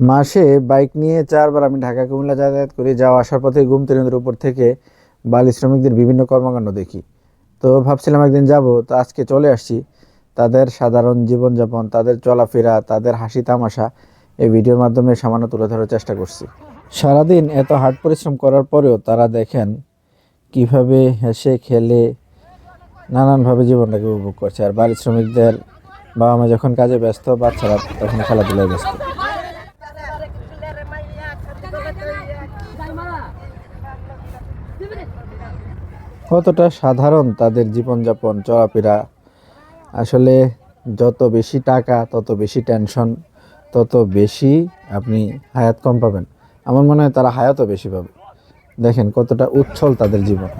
মাসে বাইক নিয়ে চারবার আমি ঢাকা, কুমিল্লা যাতায়াত করি। যাওয়া আসার পথে ঘুম তেরেন্দ্রের উপর থেকে বালি শ্রমিকদের বিভিন্ন কর্মকাণ্ড দেখি। তো ভাবছিলাম একদিন যাব, তো আজকে চলে আসছি। তাদের সাধারণ জীবনযাপন, তাদের চলাফেরা, তাদের হাসি তামাশা এই ভিডিওর মাধ্যমে সামান্য তুলে ধরার চেষ্টা করছি। সারাদিন এত হার্ড পরিশ্রম করার পরেও তারা দেখেন কীভাবে হেসে খেলে নানানভাবে জীবনটাকে উপভোগ করছে। আর বাড়ির শ্রমিকদের বাবা মা যখন কাজে ব্যস্ত, বাচ্চারা তখন খেলাধুলায় ব্যস্ত. কতটা সাধারণ তাদের জীবনযাপন, চলাফেরা। আসলে যত বেশি টাকা, তত বেশি টেনশন তত বেশি আপনি হায়াত কম পাবেন। আমার মনে হয় তারা হায়াতও বেশি পাবে। দেখেন কতটা উচ্ছল তাদের জীবন।